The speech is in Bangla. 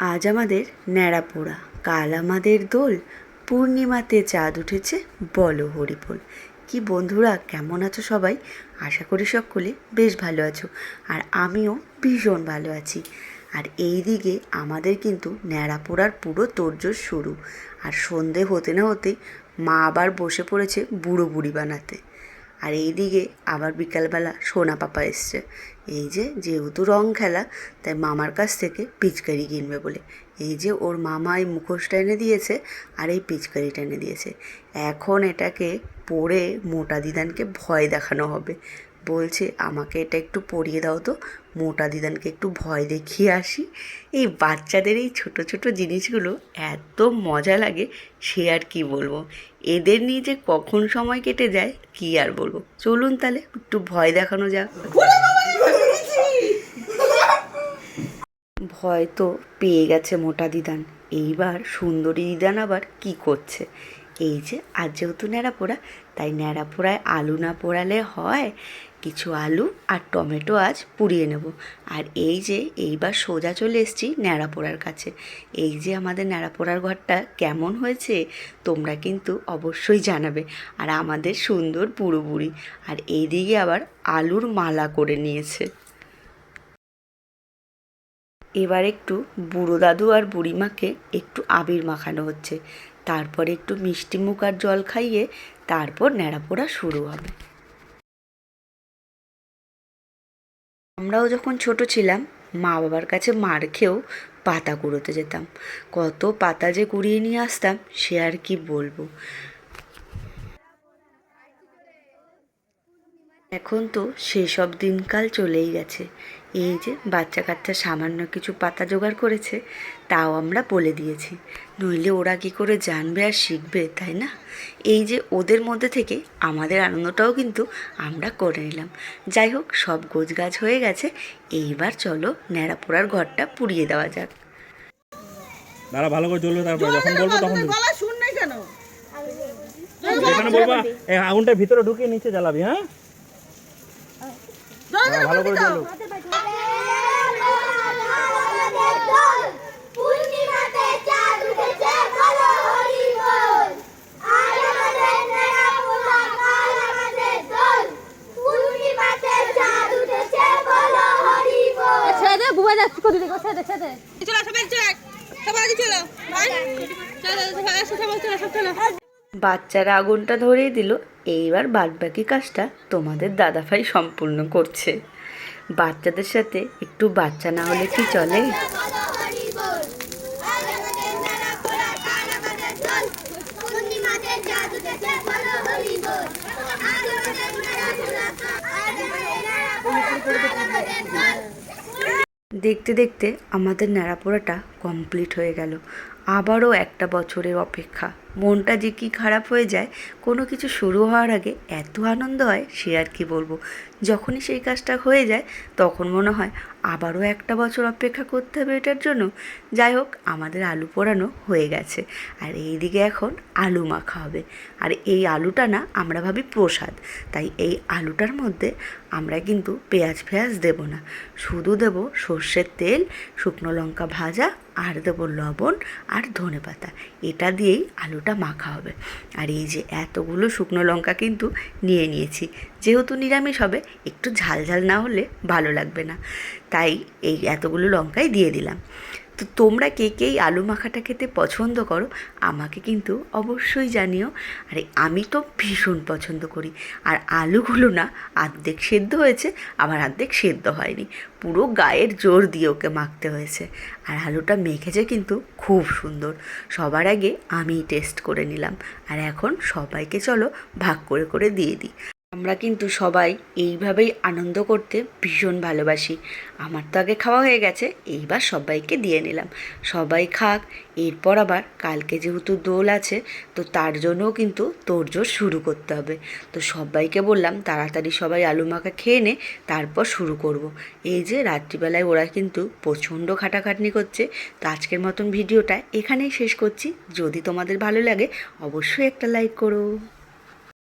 আজ আমাদের ন্যাড়া পোড়া, কাল আমাদের দোল, পূর্ণিমাতে চাঁদ উঠেছে বলো হরিবোল কি বন্ধুরা, কেমন আছো সবাই? আশা করি সকলে বেশ ভালো আছো, আর আমিও ভীষণ ভালো আছি। আর এই দিকে আমাদের কিন্তু ন্যাড়া পোড়ার পুরো তোড়জোড় শুরু, আর সন্ধে হতে না হতেই মা আবার বসে পড়েছে বুড়ো বুড়ি বানাতে। আর এইদিকে আবার বিকালবেলা সোনা পাপা এসছে। এই যে, যেহেতু রং খেলা, তাই মামার কাছ থেকে পিচকারি কিনবে বলে। এই যে, ওর মামা এই মুখোশটা এনে দিয়েছে আর এই পিচকারিটা এনে দিয়েছে। এখন এটাকে পরে মোটা দিদানকে ভয় দেখানো হবে। বলছে, আমাকে এটা একটু পরিয়ে দাও তো। মোটা দিদানকে একটু ভয় দেখিয়ে আসি। এই বাচ্চাদের এই ছোট ছোট জিনিসগুলো এত মজা লাগে, সে আর কি বলব? এদের নিয়ে যে কখন সময় কেটে যায়, কি আর বলব? চলুন তাহলে, একটু ভয় দেখানো যাক। ভয় তো পেয়ে গেছে মোটা দিদান। এইবার সুন্দরী দিদান আবার কি করছে? এই যে আজ যেহেতু ন্যাড়া পোড়া, তাই ন্যাড়া পোড়ায় আলু না পোড়ালে হয় কিছু আলু আর টমেটো আজ পুড়িয়ে নেব। আর এই যে এইবার সোজা চলে এসেছি ন্যাড়া পোড়ার কাছে। এই যে আমাদের ন্যাড়া পোড়ার ঘরটা কেমন হয়েছে তোমরা কিন্তু অবশ্যই জানাবে। আর আমাদের সুন্দর পুরো বুড়ি। আর এইদিকে আবার আলুর মালা করে নিয়েছে। এবার একটু বুড়ো দাদু আর বুড়িমাকে একটু আবির মাখানো হচ্ছে। তারপরে একটু মিষ্টি মুখ আর জল খাইয়ে তারপর ন্যাড়াপোড়া শুরু হবে। আমরাও যখন ছোট ছিলাম, মা বাবার কাছে মার খেয়েও পাতা কুড়োতে যেতাম। কত পাতা যে কুড়িয়ে নিয়ে আসতাম, সে আর কি বলব। এখন তো সেসব দিনকাল চলেই গেছে। এই যে বাচ্চা কাচ্চা সামান্য কিছু পাতা জোগাড় করেছে তাও আমরা বলে দিয়েছি। নইলে ওরা কি করে জানবে আর শিখবে তাই না? এই যে ওদের মধ্যে থেকে আমাদের আনন্দটাও কিন্তু আমরা করে নিলাম। যাই হোক সব গোছগাছ হয়ে গেছে। এইবার চলো ন্যাড়া পোড়ার ঘরটা পুড়িয়ে দেওয়া যাক। দাঁড়া ভালো করে জ্বলবে তারপরে। যখন বলব তখন শুন নাই কেন? যেখানে বলবা এই আগুনটা ভিতরে ঢুকিয়ে নিচে জ্বালাবি হ্যাঁ? ভালো করে জ্বলো পূর্ণিমাতে চাঁদ উঠেছে বলো হরি বল আজ আমাদের নেড়া পোড়া কাল আমাদের দোল পূর্ণিমাতে চাঁদ উঠেছে বলো হরি বল ছেড়ে দে ছেড়ে ছেড়ে চলো সবাই চলো সবাই চলো। চলো সবাই চলো সব চলো। বাচ্চারা আগুনটা ধরিয়ে দিল। এইবার বাদবাকি কাজটা তোমাদের দাদাভাই সম্পূর্ণ করছে। বাচ্চাদের সাথে একটু বাচ্চা না হলে কি চলে? দেখতে দেখতে আমাদের ন্যাড়াপোড়াটা কমপ্লিট হয়ে গেল। আবারও একটা বছরের অপেক্ষা। মনটা যে কি খারাপ হয়ে যায়, কোনো কিছু শুরু হওয়ার আগে এত আনন্দ হয়, সে আর কি বলব। যখনই সেই কাজটা হয়ে যায়, তখন মনে হয় আবারও একটা বছর অপেক্ষা করতে হবে এটার জন্য। যাই হোক, আমাদের আলু পোড়ানো হয়ে গেছে। আর এইদিকে এখন আলু মাখা হবে। আর এই আলুটা না, আমরা ভাবি প্রসাদ। তাই এই আলুটার মধ্যে আমরা কিন্তু পেঁয়াজ ফেয়াজ দেব না। শুধু দেব সর্ষের তেল, শুকনো লঙ্কা ভাজা, আর দেবো লবণ, আর ধনে পাতা এটা দিয়েই আলুটা মাখা হবে। আর এই যে এতগুলো শুকনো লঙ্কা কিন্তু নিয়ে নিয়েছি। যেহেতু নিরামিষ হবে, একটু ঝাল ঝাল না হলে ভালো লাগবে না। তাই এই এতগুলো লঙ্কাই দিয়ে দিলাম। তো তোমরা কে কে এই আলু মাখাটা খেতে পছন্দ করো, আমাকে কিন্তু অবশ্যই জানিও। আরে আমি তো ভীষণ পছন্দ করি। আর আলুগুলো না আর্ধেক সেদ্ধ হয়েছে, আবার অর্ধেক সেদ্ধ হয়নি। পুরো গায়ের জোর দিয়ে ওকে মাখতে হয়েছে। আর আলুটা মেখেছে কিন্তু খুব সুন্দর। সবার আগে আমি টেস্ট করে নিলাম। আর এখন সবাইকে চলো ভাগ করে করে দিয়ে দিই। আমরা কিন্তু সবাই এইভাবেই আনন্দ করতে ভীষণ ভালোবাসি। আমার তো আগে খাওয়া হয়ে গেছে, এইবার সবাইকে দিয়ে নিলাম। সবাই খাক, এরপর আবার কালকে যেহেতু দোল আছে, তো তার জন্যও কিন্তু তোড়জোড় শুরু করতে হবে। তো সবাইকে বললাম, তাড়াতাড়ি সবাই আলু মাখা খেয়ে নে, তারপর শুরু করব। এই যে রাত্রিবেলায় ওরা কিন্তু প্রচণ্ড খাটাখাটনি করছে, তো আজকের মতন ভিডিওটা এখানেই শেষ করছি। যদি তোমাদের ভালো লাগে, অবশ্যই একটা লাইক করো।